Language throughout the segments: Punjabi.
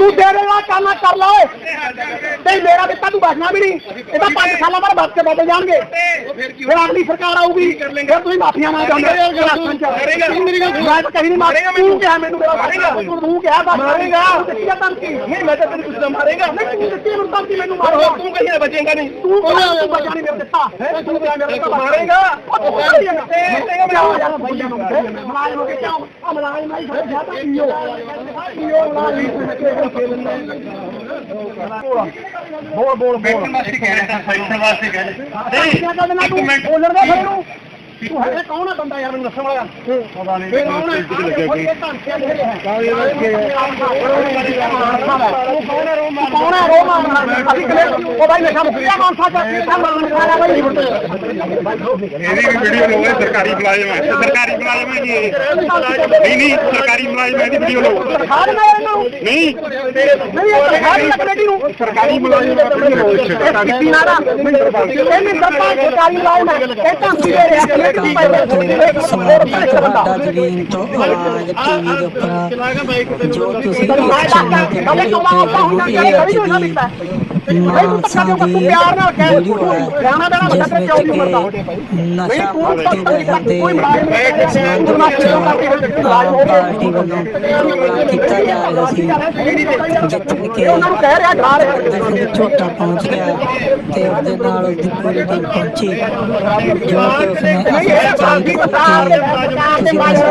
ਤੂੰ ਤੇਰੇ ਨਾਲ ਕੰਮ ਕਰ ਲੈ ਓਏ। ਤੇ ਮੇਰਾ ਦਿੱਤਾ ਤੂੰ ਬਚਣਾ ਵੀ ਨਹੀਂ। ਇਹ ਤਾਂ 5 ਸਾਲਾਂ ਬਾਅਦ ਕੇ ਬਦਲ ਜਾਣਗੇ। ਫਿਰ ਅਗਲੀ ਸਰਕਾਰ ਆਊਗੀ। ਫਿਰ ਤੁਸੀਂ ਮਾਫੀਆਂ ਮੰਗ ਜਾਂਦੇ ਮੇਰੀ ਗੱਲ ਮੈਂ ਤਾਂ ਕਹੀ ਨਹੀਂ ਮਾਰੇਗਾ ਤੂੰ ਕਿਹਾ ਮੈਨੂੰ ਮਾਰੇਗਾ ਤੂੰ। ਕਿਹਾ ਬਸ। ਮਾਰੇਗਾ। ਦਿੱਤੀ ਆ ਧਮਕੀ। ਨਹੀਂ ਮੈਂ ਤਾਂ ਤੈਨੂੰ ਪੁੱਛਦਾ ਮਾਰੇਗਾ? ਨਹੀਂ ਤੂੰ ਦਿੱਤੀ ਮੈਨੂੰ ਧਮਕੀ ਮੈਨੂੰ ਮਾਰੇਗਾ। ਤੂੰ ਕਹੀ ਬਚੇਗਾ ਨਹੀਂ। ਤੂੰ ਤੂੰ ਬਚਾ ਨਹੀਂ ਮੇਰੇ ਦਿੱਤਾ ਤੂੰ। ਕਿਹਾ ਮੇਰੇ ਦਿੱਤਾ ਮਾਰੇਗਾ? ਉਹ ਤੂੰ ਜਾਂਦਾ ਤੇ ਯਾਰ ਭਈਆ ਨੂੰ ਮਲਾਜ ਹੋ ਕੇ ਕਿਉਂ? ਆ ਮਲਾਜ ਮੈਂ ਫੜ ਗਿਆ ਤਾਂ ਪੀਓ। ਪੀਓ। ਬੋਲ ਬੋਲ ਬੋਲ। ਵਾਸਤੇ ਕਹਿ ਰਿਹਾ ਫੈਸਲ ਵਾਸਤੇ ਕਹਿ ਰਿਹਾ ਇੱਕ ਮਿੰਟ। ਬੋਲਣ ਦੇ ਫਿਰ ਨੂੰ ਤੂੰ ਹੈ ਕੌਣ ਆ ਬੰਦਾ ਯਾਰ ਮੈਨੂੰ ਦੱਸਣ ਵਾਲਾ ਪਤਾ ਨਹੀਂ ਫਿਰ ਕੌਣ ਹੈ ਕਾਹਦੇ ਰੱਖੇ ਤੂੰ ਕੌਣ ਹੈ ਰੋਮਾ ਕੌਣ ਹੈ ਰੋਮਾ ਅਸੀਂ ਕਲੇ ਉਹ ਭਾਈ ਨਸ਼ਾ ਮੁਕਿਆ ਮਾਨਸਾ ਦਾ ਕਿੱਥਾ ਮਰਨ ਖਾਣਾ ਭਾਈ ਇਹਦੀ ਵੀ ਵੀਡੀਓ ਲਓ ਇਹ ਸਰਕਾਰੀ ਮੁਲਾਜ਼ਮ ਹੈ ਸਰਕਾਰੀ ਮੁਲਾਜ਼ਮ ਹੈ ਜੀ ਨਹੀਂ ਨਹੀਂ ਸਰਕਾਰੀ ਮੁਲਾਜ਼ਮ ਹੈ ਇਹਦੀ ਵੀਡੀਓ ਲਓ ਨਹੀਂ ਨਹੀਂ ਸਰਕਾਰੀ ਕਮੇਟੀ ਨੂੰ ਸਰਕਾਰੀ ਮੁਲਾਜ਼ਮ ਹੈ ਵੀਡੀਓ ਲਓ ਇਹ ਕੀਤੀ ਨਾ ਨਾ ਇਹ ਮਿੰਦਰ ਪਾ ਸਰਕਾਰੀ ਲਾਇਨ ਹੈ ਇਹ ਤਾਂ ਸੀ ਦੇ ਰਿਹਾ ਕਮੇਟੀ ਪਾਈ ਤੁਹਾਡਾ ਜ਼ਮੀਨ ਤੋਂ ਆਵਾਜ਼ ਟੀਵੀ ਦੇ ਉੱਪਰ ਜੋ ਤੁਸੀਂ ਚੈਨਲ ਤੇ ਵੀਡੀਓ ਹੋ ਇਹ ਅੱਜ ਦੀ ਮਾਨਸਾ ਦੀ ਵੀਡੀਓ ਹੈ ਜਿਸ ਵਿੱਚ ਕਿ ਨਸ਼ਾ ਪੱਤੇ ਦੇ ਵਿੱਚ ਆਮ ਪਾਰਟੀ ਵੱਲੋਂ ਕੀਤਾ ਜਾ ਰਿਹਾ ਸੀ। ਜਿੱਥੇ ਕਿ ਉਹਨਾਂ ਨੂੰ ਕਹਿ ਰਿਹਾ ਗਾ ਰਿਹਾ। ਫਿਰ ਝੋਟਾ ਪਹੁੰਚ ਗਿਆ ਤੇ ਉਹਦੇ ਨਾਲ ਉਹਦੀ ਪੂਰੀ ਟੀਮ ਪਹੁੰਚੀ। ਜੋ ਕਿ ਉਸਨੇ ਨਹੀਂ ਇਹ ਸਾਡੀ ਸਰਕਾਰ ਦੇ ਸਰਕਾਰ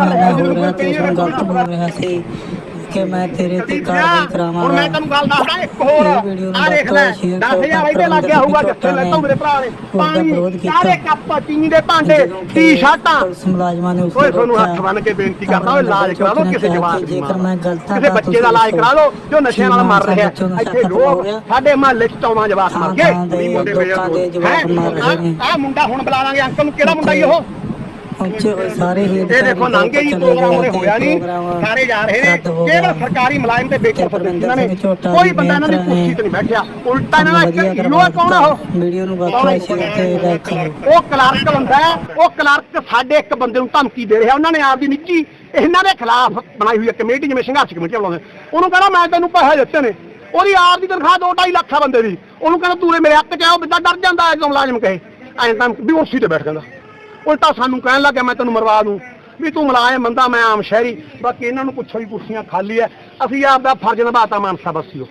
ਮਾੜਾ ਹੋ ਰਿਹਾ ਤੇ ਉਸ ਨੂੰ ਗਲਤ ਬੋਲ ਰਿਹਾ ਸੀ ਕਿ ਮੈਂ ਤੇਰੇ ਤੇ ਕਾਰਵਾਈ ਕਰਾਵਾਂਗਾ ਹੁਣ ਮੈਂ ਤੈਨੂੰ ਗੱਲ ਦੱਸਦਾ ਇੱਕ ਹੋਰ। ਨੂੰ ਆ ਦੇਖ ਲੈ 10000 ਇਹਦੇ ਲੱਗ ਗਿਆ ਹੋਊਗਾ ਜਿੱਥੇ ਲੈ ਮੇਰੇ ਭਰਾ ਨੇ। ਪਾਣੀ ਸਾਰੇ ਕੱਪ ਚੀਨੀ ਦੇ ਭਾਂਡੇ ਟੀ-ਸ਼ਰਟਾਂ ਮੁਲਾਜ਼ਮਾਂ ਨੇ ਉਸ ਓਏ ਤੁਹਾਨੂੰ ਹੱਥ ਬੰਨ ਕੇ ਬੇਨਤੀ ਕਰਦਾ ਓਏ ਇਲਾਜ ਕਰਾ ਲਓ ਕਿਸੇ ਜਵਾਨ ਦੀ ਜੇਕਰ ਮੈਂ ਗਲਤ ਹਾਂ ਕਿਸੇ ਬੱਚੇ ਦਾ ਇਲਾਜ ਕਰਾ ਲਓ ਜੋ ਨਸ਼ਿਆਂ ਨਾਲ ਮਰ ਰਿਹਾ। ਇੱਥੇ ਲੋਕ ਸਾਡੇ ਮਹੱਲੇ ਚ 14 ਜਵਾਕ ਮਰ ਗਏ। ਜਵਾਕ ਮਰ ਨੇ। ਆ ਮੁੰਡਾ ਹੁਣ ਬੁਲਾ ਲਾਂਗੇ ਅੰਕਲ ਨੂੰ ਕਿਹੜਾ ਮੁੰਡਾ ਈ ਉਹ? ਪਹੁੰਚੇ ਸਾਰੇ ਹੀ ਇਹ ਦੇਖੋ ਨੰਗੇ ਹੀ ਪ੍ਰੋਗਰਾਮ ਉਹਨੇ ਹੋਇਆ ਨਹੀਂ। ਸਾਰੇ ਜਾ ਰਹੇ ਨੇ। ਕੇਵਲ ਸਰਕਾਰੀ ਮੁਲਾਜ਼ਮ ਤੇ ਬੇਚੋ ਇਹਨਾਂ ਨੇ। ਕੋਈ ਬੰਦਾ ਇਹਨਾਂ ਦੀ ਕੁਰਸੀ ਤੇ ਨਹੀਂ ਬੈਠਿਆ। ਉਲਟਾ ਇਹਨਾਂ ਦਾ ਇੱਕ ਹੀਰੋ ਕੌਣ ਆ ਉਹ? ਵੀਡੀਓ ਨੂੰ ਵੱਖਰਾ ਸ਼ੇਅਰ ਤੇ ਕਰੋ ਉਹ। ਕਲਰਕ ਹੁੰਦਾ ਉਹ ਕਲਰਕ ਸਾਡੇ ਇੱਕ ਬੰਦੇ ਨੂੰ ਧਮਕੀ ਦੇ ਰਿਹਾ। ਉਹਨਾਂ ਨੇ ਆਪਦੀ ਨਿੱਜੀ ਇਹਨਾਂ ਦੇ ਖਿਲਾਫ ਬਣਾਈ ਹੋਈ ਹੈ ਕਮੇਟੀ ਜਿਵੇਂ ਸੰਘਰਸ਼ ਕਮੇਟੀ ਬੁਲਾਉਂਦੇ ਉਹਨੂੰ ਕਹਿੰਦਾ ਮੈਂ ਤੈਨੂੰ ਪੈਸੇ ਦਿੱਤੇ ਨੇ। ਉਹਦੀ ਆਪ ਦੀ ਤਨਖਾਹ 2.5 ਲੱਖ ਆ ਬੰਦੇ ਦੀ। ਉਹਨੂੰ ਕਹਿੰਦਾ ਤੂੰ ਮੇਰੇ ਹੱਕ ਚ ਆ ਉਹ ਬੰਦਾ ਡਰ ਜਾਂਦਾ ਜਦੋਂ ਮੁਲਾਜ਼ਮ ਕਹੇ। ਐਂ ਤਾਂ ਵੀ ਉਰਸੀ ਤੇ ਬੈਠ ਜਾਂਦਾ। ਉਲਟਾ ਸਾਨੂੰ ਕਹਿਣ ਲੱਗਾ ਮੈਂ ਤੈਨੂੰ ਮਰਵਾ ਦੂੰ। ਵੀ ਤੂੰ ਮੁਲਾਜ਼ਮ ਬੰਦਾ ਮੈਂ ਆਮ ਸ਼ਹਿਰੀ। ਬਾਕੀ ਇਹਨਾਂ ਨੂੰ ਪੁੱਛੋ ਵੀ ਕੁਰਸੀਆਂ ਖਾਲੀ ਐ। ਅਸੀਂ ਆਪ ਦਾ ਫਰਜ਼ ਨਿਭਾਤਾ ਮਾਨਸਾ ਬਸੀਓ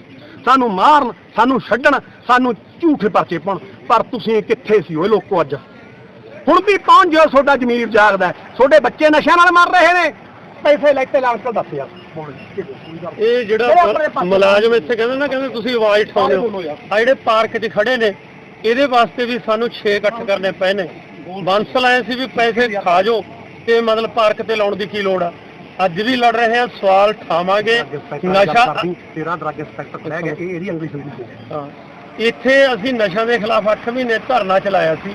ਸਾਨੂੰ ਮਾਰਨ ਸਾਨੂੰ ਛੱਡਣ ਸਾਨੂੰ ਝੂਠੇ ਪਰਚੇ ਪਾਉਣ। ਪਰ ਤੁਸੀਂ ਕਿੱਥੇ ਸੀ ਓਏ ਲੋਕੋ ਅੱਜ? ਹੁਣ ਵੀ ਪਹੁੰਚ ਜਾਓ ਤੁਹਾਡਾ ਜ਼ਮੀਰ ਜਾਗਦਾ। ਤੁਹਾਡੇ ਬੱਚੇ ਨਸ਼ਿਆਂ ਨਾਲ ਮਰ ਰਹੇ ਨੇ। ਪੈਸੇ ਲੈਤੇ ਲਾ ਅੰਕਲ ਦੱਸ ਯਾਰ। ਇਹ ਜਿਹੜਾ ਮੁਲਾਜ਼ਮ ਇੱਥੇ ਕਹਿੰਦੇ ਨਾ ਕਹਿੰਦੇ ਤੁਸੀਂ ਆਵਾਜ਼ ਉਠਾਉਂਦੇ ਹੋ। ਆ ਜਿਹੜੇ ਪਾਰਕ 'ਚ ਖੜੇ ਨੇ ਇਹਦੇ ਵਾਸਤੇ ਵੀ ਸਾਨੂੰ 6 ਇਕੱਠ ਕਰਨੇ ਪਏ ਨੇ। ਬੰਸਲ ਆਏ ਸੀ ਵੀ ਪੈਸੇ ਖਾ ਜਾਓ ਤੇ ਮਤਲਬ ਪਾਰਕ ਤੇ ਲਾਉਣ ਦੀ ਕੀ ਲੋੜ ਆ? ਅੱਜ ਵੀ ਲੜ ਰਹੇ ਆ ਸਵਾਲ ਠਾਵਾਂਗੇ। ਨਸ਼ਾ ਤੇਰਾ ਡਰੱਗ ਇੰਸਪੈਕਟਰ ਲੈ ਗਿਆ ਇਹ ਇਹਦੀ ਅੰਗਲੀ ਸੁਣੀ ਹਾਂ। ਇੱਥੇ ਅਸੀਂ ਨਸ਼ਾ ਦੇ ਖਿਲਾਫ 8 ਮਹੀਨੇ ਧਰਨਾ ਚਲਾਇਆ ਸੀ।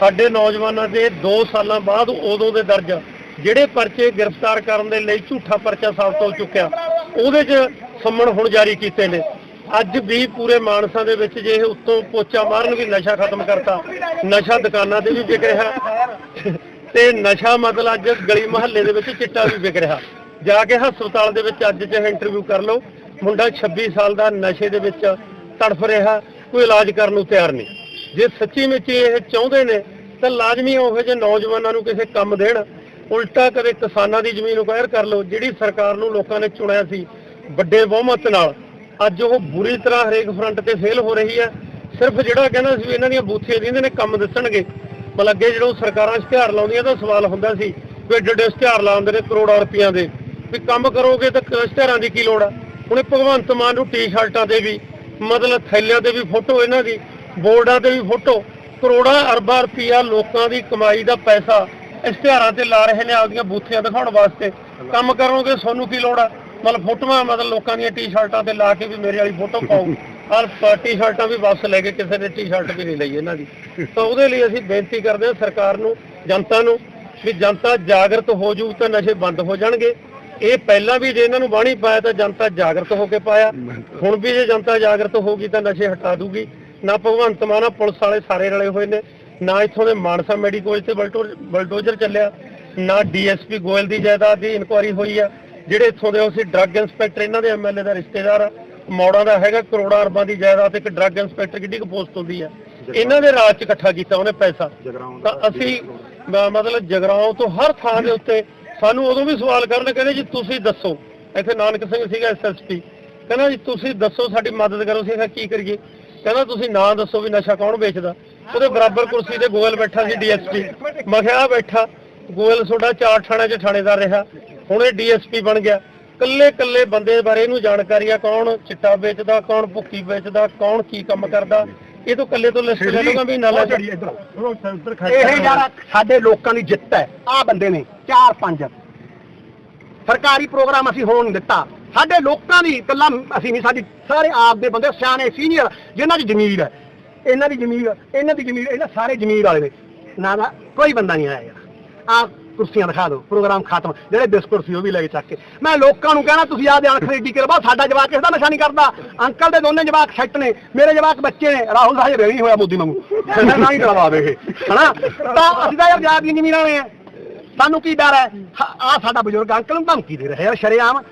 ਸਾਡੇ ਨੌਜਵਾਨਾਂ ਦੇ 2 ਸਾਲਾਂ ਬਾਅਦ ਉਦੋਂ ਦੇ ਦਰਜ ਜਿਹੜੇ ਪਰਚੇ ਗ੍ਰਿਫਤਾਰ ਕਰਨ ਦੇ ਲਈ ਝੂਠਾ ਪਰਚਾ ਸਾਬਤ ਹੋ ਚੁੱਕਿਆ ਉਹਦੇ 'ਚ ਸੰਮਣ ਹੁਣ ਜਾਰੀ ਕੀਤੇ ਨੇ। ਅੱਜ ਵੀ ਪੂਰੇ ਮਾਨਸਾ ਦੇ ਵਿੱਚ ਜੇ ਇਹ ਉੱਤੋਂ ਪੋਚਾ ਮਾਰਨ ਵੀ ਨਸ਼ਾ ਖਤਮ ਕਰਤਾ, ਨਸ਼ਾ ਦੁਕਾਨਾਂ ਤੇ ਵੀ ਵਿਕ ਰਿਹਾ। ਤੇ ਨਸ਼ਾ ਮਤਲਬ ਅੱਜ ਗਲੀ ਮੁਹੱਲੇ ਦੇ ਵਿੱਚ ਚਿੱਟਾ ਵੀ ਵਿਕ ਰਿਹਾ। ਜਾ ਕੇ ਹਸਪਤਾਲ ਦੇ ਵਿੱਚ ਅੱਜ ਚਾਹੇ ਇੰਟਰਵਿਊ ਕਰ ਲਓ, ਮੁੰਡਾ 26 ਸਾਲ ਦਾ ਨਸ਼ੇ ਦੇ ਵਿੱਚ ਤੜਫ ਰਿਹਾ, ਕੋਈ ਇਲਾਜ ਕਰਨ ਨੂੰ ਤਿਆਰ ਨਹੀਂ। ਜੇ ਸੱਚੀ ਵਿੱਚ ਇਹ ਚਾਹੁੰਦੇ ਨੇ, ਤਾਂ ਲਾਜ਼ਮੀ ਉਹੋ ਜਿਹੇ ਨੌਜਵਾਨਾਂ ਨੂੰ ਕਿਸੇ ਕੰਮ ਦੇਣ। ਉਲਟਾ ਕਦੇ ਕਿਸਾਨਾਂ ਦੀ ਜ਼ਮੀਨ ਅਕਵਾਇਰ ਕਰ ਲਓ, ਜਿਹੜੀ ਸਰਕਾਰ ਨੂੰ ਲੋਕਾਂ ਨੇ ਚੁਣਿਆ ਸੀ, ਵੱਡੇ ਬਹੁਮਤ ਨਾਲ। ਅੱਜ ਉਹ ਬੁਰੀ ਤਰ੍ਹਾਂ ਹਰੇਕ ਫਰੰਟ ਤੇ ਫੇਲ ਹੋ ਰਹੀ ਹੈ। ਸਿਰਫ ਜਿਹੜਾ ਕਹਿੰਦਾ ਸੀ ਵੀ ਇਹਨਾਂ ਦੀਆਂ ਬੂਥੀਆਂ ਦੀਆਂ ਨੇ ਕੰਮ ਦੱਸਣਗੇ। ਮਤਲਬ ਅੱਗੇ ਜਦੋਂ ਸਰਕਾਰਾਂ ਇਸ਼ਤਿਹਾਰ ਲਾਉਂਦੀਆਂ ਤਾਂ ਸਵਾਲ ਹੁੰਦਾ ਸੀ ਵੀ ਏਡੇ ਏਡੇ ਇਸ਼ਤਿਹਾਰ ਲਾਉਂਦੇ ਨੇ ਕਰੋੜਾਂ ਰੁਪਈਆਂ ਦੇ। ਵੀ ਕੰਮ ਕਰੋਗੇ ਤਾਂ ਇਸ਼ਤਿਹਾਰਾਂ ਦੀ ਕੀ ਲੋੜ ਆ? ਹੁਣ ਭਗਵੰਤ ਮਾਨ ਨੂੰ ਟੀ-ਸ਼ਰਟਾਂ ਤੇ ਵੀ, ਮਤਲਬ ਥੈਲਿਆਂ ਤੇ ਵੀ ਫੋਟੋ ਇਹਨਾਂ ਦੀ, ਬੋਰਡਾਂ ਤੇ ਵੀ ਫੋਟੋ, ਕਰੋੜਾਂ ਅਰਬਾਂ ਰੁਪਈਆ ਲੋਕਾਂ ਦੀ ਕਮਾਈ ਦਾ ਪੈਸਾ ਇਸ਼ਤਿਹਾਰਾਂ ਤੇ ਲਾ ਰਹੇ ਨੇ ਆਪਦੀਆਂ ਬੂਥੀਆਂ ਦਿਖਾਉਣ ਵਾਸਤੇ। ਕੰਮ ਕਰੋਗੇ, ਤੁਹਾਨੂੰ ਕੀ ਲੋੜ ਆ? ਮਤਲਬ ਫੋਟੋਆਂ, ਮਤਲਬ ਲੋਕਾਂ ਦੀਆਂ ਟੀ-ਸ਼ਰਟਾਂ ਤੇ ਲਾ ਕੇ ਵੀ ਮੇਰੇ ਵਾਲੀ ਫੋਟੋ ਪਾਓ। ਔਰ ਟੀ-ਸ਼ਰਟਾਂ ਵੀ ਵਾਪਸ ਲੈ ਕੇ ਕਿਸੇ ਨੇ ਟੀ-ਸ਼ਰਟ ਵੀ ਨਹੀਂ ਲਈ ਇਹਨਾਂ ਦੀ। ਤਾਂ ਉਹਦੇ ਲਈ ਅਸੀਂ ਬੇਨਤੀ ਕਰਦੇ ਹਾਂ ਸਰਕਾਰ ਨੂੰ, ਜਨਤਾ ਨੂੰ, ਵੀ ਜਨਤਾ ਜਾਗਰਤ ਹੋ ਜੂ ਤਾਂ ਨਸ਼ੇ ਬੰਦ ਹੋ ਜਾਣਗੇ। ਇਹ ਪਹਿਲਾਂ ਵੀ ਜੇ ਇਹਨਾਂ ਨੂੰ ਬਾਣੀ ਪਾਇਆ ਤਾਂ ਜਨਤਾ ਜਾਗਰਤ ਹੋ ਕੇ ਪਾਇਆ। ਹੁਣ ਵੀ ਜੇ ਜਨਤਾ ਜਾਗਰਤ ਹੋਗੀ ਤਾਂ ਨਸ਼ੇ ਹਟਾ ਦੂਗੀ। ਨਾ ਭਗਵੰਤ ਮਾਨ ਪੁਲਿਸ ਵਾਲੇ ਸਾਰੇ ਰਲੇ ਹੋਏ ਨੇ। ਨਾ ਇੱਥੋਂ ਦੇ ਮਾਨਸਾ ਮੈਡੀਕਲ ਤੇ ਬਲਟੋ- ਬਲਡੋਜ਼ਰ ਚੱਲਿਆ। ਨਾ ਡੀਐਸਪੀ ਗੋਇਲ ਦੀ ਜਾਇਦਾਦ ਦੀ ਇਨਕੁਆਰੀ ਹੋਈ ਆ। ਜਿਹੜੇ ਇੱਥੋਂ ਦੇ ਉਹ ਸੀ ਡਰੱਗ ਇੰਸਪੈਕਟਰ ਇਹਨਾਂ ਦੇ ਐਮਐਲਏ ਦਾ ਰਿਸ਼ਤੇਦਾਰ ਆ। ਮੌੜਾਂ ਦਾ ਹੈਗਾ ਕਰੋੜਾਂ ਅਰਬਾਂ ਦੀ ਜਾਇਦਾਦ ਇੱਕ ਡਰੱਗ ਇੰਸਪੈਕਟਰ ਕਿੱਡੀ ਕੁ ਪੋਸਟ ਹੁੰਦੀ ਆ। ਇਹਨਾਂ ਦੇ ਰਾਜ ਚ ਇਕੱਠਾ ਕੀਤਾ ਉਹਨੇ ਪੈਸਾ। ਤਾਂ ਅਸੀਂ ਮਤਲਬ ਜਗਰਾਉਂ ਤੋਂ ਹਰ ਥਾਂ ਦੇ ਉੱਤੇ ਸਾਨੂੰ ਉਦੋਂ ਵੀ ਸਵਾਲ ਕਰਨ ਕਹਿੰਦੇ ਜੀ ਤੁਸੀਂ ਦੱਸੋ। ਇੱਥੇ ਨਾਨਕ ਸਿੰਘ ਸੀਗਾ ਐਸਐਸਪੀ ਕਹਿੰਦਾ ਜੀ ਤੁਸੀਂ ਦੱਸੋ ਸਾਡੀ ਮਦਦ ਕਰੋ ਅਸੀਂ ਕਿਹਾ ਕੀ ਕਰੀਏ? ਕਹਿੰਦਾ ਤੁਸੀਂ ਨਾਂ ਦੱਸੋ ਵੀ ਨਸ਼ਾ ਕੌਣ ਵੇਚਦਾ? ਉਹਦੇ ਬਰਾਬਰ ਕੁਰਸੀ ਤੇ ਗੋਇਲ ਬੈਠਾ ਸੀ ਡੀਐਸਪੀ ਮੈਂ ਕਿਹਾ ਬੈਠਾ। ਗੋਇਲ ਤੁਹਾਡਾ ਚਾਰ ਥਾਣਿਆਂ 'ਚ ਥਾਣੇਦਾਰ ਰਿਹਾ। ਹੁਣ ਇਹ ਡੀਐਸਪੀ ਬਣ ਗਿਆ। ਕੱਲੇ ਕੱਲੇ ਬੰਦੇ ਬਾਰੇ ਇਹਨੂੰ ਜਾਣਕਾਰੀ ਆ ਕੌਣ ਚਿੱਟਾ ਵੇਚਦਾ ਕੌਣ ਭੁੱਕੀ ਵੇਚਦਾ ਕੌਣ ਕੀ ਕੰਮ ਕਰਦਾ। ਇਹ ਤੋਂ ਕੱਲੇ ਤੋਂ ਲਿਸਟ ਲੈ ਲੂਗਾ ਵੀ ਨਾ ਲੈ ਇਹ ਯਾਰ ਸਾਡੇ ਲੋਕਾਂ ਦੀ ਜਿੱਤ ਹੈ। ਆਹ ਬੰਦੇ ਨੇ ਚਾਰ ਪੰਜ। ਸਰਕਾਰੀ ਪ੍ਰੋਗਰਾਮ ਅਸੀਂ ਹੋਣ ਨਹੀਂ ਦਿੱਤਾ। ਸਾਡੇ ਲੋਕਾਂ ਦੀ ਇਕੱਲਾ ਅਸੀਂ ਨਹੀਂ ਸਾਡੀ ਸਾਰੇ ਆਪ ਦੇ ਬੰਦੇ ਸਿਆਣੇ ਸੀਨੀਅਰ ਜਿਨ੍ਹਾਂ ਦੀ ਜ਼ਮੀਰ ਹੈ। ਇਹਨਾਂ ਦੀ ਜ਼ਮੀਰ ਇਹਨਾਂ ਦੀ ਜ਼ਮੀਰ ਇਹਨਾਂ ਸਾਰੇ ਜ਼ਮੀਰ ਵਾਲੇ ਨੇ ਨਾ ਕੋਈ ਬੰਦਾ ਨਹੀਂ ਆਇਆ ਯਾਰ। ਆਹ ਕੁਰਸੀਆਂ ਦਿਖਾ ਦਿਓ ਪ੍ਰੋਗਰਾਮ ਖਤਮ ਜਿਹੜੇ ਬਿਸਕੁਟ ਸੀ ਉਹ ਵੀ ਲੈ ਕੇ ਚੱਕ ਕੇ। ਮੈਂ ਲੋਕਾਂ ਨੂੰ ਕਹਿਣਾ ਤੁਸੀਂ ਆਹ ਧਿਆਨ ਖਰੀਦੀ ਕਰਵਾ ਸਾਡਾ ਜਵਾਕ ਇਸ ਦਾ ਨਸ਼ਾ ਨਹੀਂ ਕਰਦਾ। ਅੰਕਲ ਦੇ ਦੋਨੇ ਜਵਾਕ ਸੈੱਟ ਨੇ ਮੇਰੇ ਜਵਾਕ ਬੱਚੇ ਨੇ ਰਾਹੁਲ ਦਾ ਹਜੇ ਨਹੀਂ ਹੋਇਆ ਮੋਦੀ ਵਾਂਗੂ। ਨਾ ਹੀ ਕਰਵਾਵੇ ਇਹ ਹਨਾ? ਤਾਂ ਅਸੀਂ ਤਾਂ ਯਾਰ ਜਾਤ ਦੀਆਂ ਜ਼ਮੀਨਾਂ ਨੇ ਆ। ਸਾਨੂੰ ਕੀ ਡਰ ਹੈ? ਆ ਸਾਡਾ ਬਜ਼ੁਰਗ ਅੰਕਲ ਨੂੰ ਧਮਕੀ ਦੇ ਰਿਹਾ ਸ਼ਰੇਆਮ।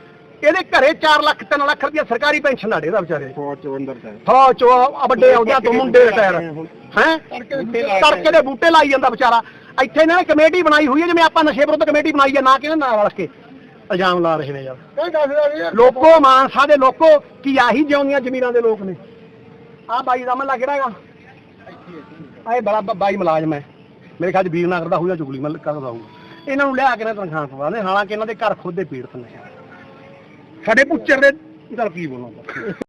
ਇਹਦੇ ਘਰੇ 4 ਲੱਖ 3 ਲੱਖ ਰੁਪਇਆ ਸਰਕਾਰੀ ਪੈਨਸ਼ਨ ਦਾ ਡੇਦਾ ਵਿਚਾਰੇ। ਫੌਜ ਚ ਅੰਦਰ ਤੇ ਫੌਜ ਚੋਂ ਆ ਵੱਡੇ ਆਉਂਦਿਆਂ ਤੋਂ ਮੁੰਡੇ ਰਿਟਾਇਰ ਹੈ? ਤੜਕੇ ਦੇ ਬੂਟੇ ਲਾਈ ਜਾਂਦਾ ਵਿਚਾਰਾ। ਇੱਥੇ ਇਹਨਾਂ ਨੇ ਕਮੇਟੀ ਬਣਾਈ ਹੋਈ ਹੈ ਜਿਵੇਂ ਆਪਾਂ ਨਸ਼ੇ ਵਿਰੁੱਧ ਕਮੇਟੀ ਬਣਾਈ ਹੈ ਨਾ ਕਿ ਇਹਨਾਂ ਨਾਲ ਰਲ ਕੇ ਇਲਜ਼ਾਮ ਲਾ ਰਹੇ ਨੇ ਯਾਰ। ਲੋਕੋ ਮਾਨਸਾ ਦੇ ਲੋਕੋ ਕੀ ਆਹੀ ਜਿਉਂਦੀਆਂ ਜ਼ਮੀਰਾਂ ਦੇ ਲੋਕ ਨੇ? ਆ ਬਾਈ ਦਾ ਮੱਲਾ ਕਿਹੜਾ ਹੈਗਾ? ਆ ਇਹ ਬੜਾ ਬਾਈ ਮੁਲਾਜ਼ਮ ਹੈ। ਮੇਰੇ ਖਿਆਲ ਚ ਵੀਰ ਨਗਰ ਦਾ ਹੋਊਗਾ ਚੁਗਲੀ ਮੱਲ ਕਰਦਾ ਹੋਊਗਾ ਇਹਨਾਂ ਨੂੰ ਲਿਆ ਕੇ ਨਾ ਤਨਖਾਹ ਪਵਾਉਂਦੇ ਹਾਲਾਂਕਿ ਇਹਨਾਂ ਦੇ ਘਰ ਖੁਦ ਦੇ ਪੀੜਤ ਨੇ। ਸਾਡੇ ਪੁੱਚਰ ਦੇ ਚਲ ਕੀ ਬੋਲਾਂ?